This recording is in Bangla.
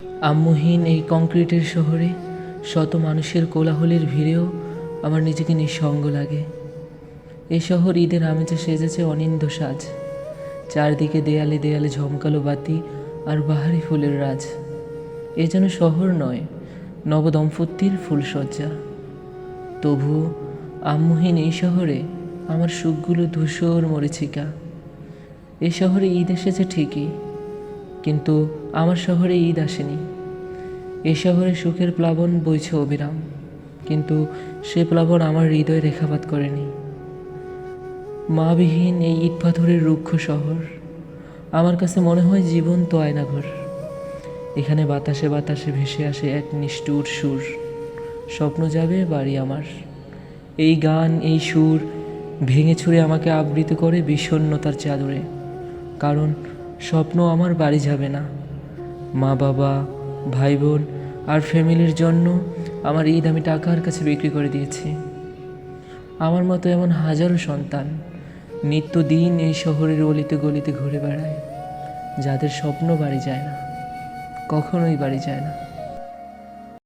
আম্মুহীন এই কংক্রিটের শহরে শত মানুষের কোলাহলের ভিড়েও আমার নিজেকে নিঃসঙ্গ লাগে। এই শহর ঈদের আমেজে সেজেছে অনিন্দ সাজ। চারদিকে দেয়ালে দেয়ালে ঝমকালো বাতি আর বাহারি ফুলের রাজ। এ যেন শহর নয়, নবদম্পতির ফুলসজ্জা তবু আম্মুহীন এই শহরে আমার সুখগুলো ধূসর মরিচিকা। এ শহরে ঈদ এসেছে ঠিকই কিন্তু আমার শহরে ঈদ আসেনি। এই শহরে সুখের প্লাবন বইছে অবিরাম। কিন্তু সে প্লাবন আমার হৃদয়ে রেখাপাত করেনি। মাবিহীন এই ইট পাথরের রুক্ষ শহর। আমার কাছে মনে হয় জীবন তো আয়নাঘর। এখানে বাতাসে বাতাসে ভেসে আসে এক নিষ্ঠুর সুর। স্বপ্ন যাবে বাড়ি আমার। এই গান, এই সুর ভেঙে ছুঁড়ে আমাকে আবৃত করে বিষণ্ণতার চাদরে। কারণ স্বপ্ন আমার বাড়ি যাবে না। মা বাবা ভাই বোন আর ফ্যামিলির জন্য আমার ঈদ আমি টাকার কাছে বিক্রি করে দিয়েছি। আমার মতো এমন হাজারো সন্তান নিত্যদিন এই শহরের অলিতে গলিতে ঘুরে বেড়ায়, যাদের স্বপ্ন বাড়ি যায় না, কখনোই বাড়ি যায় না।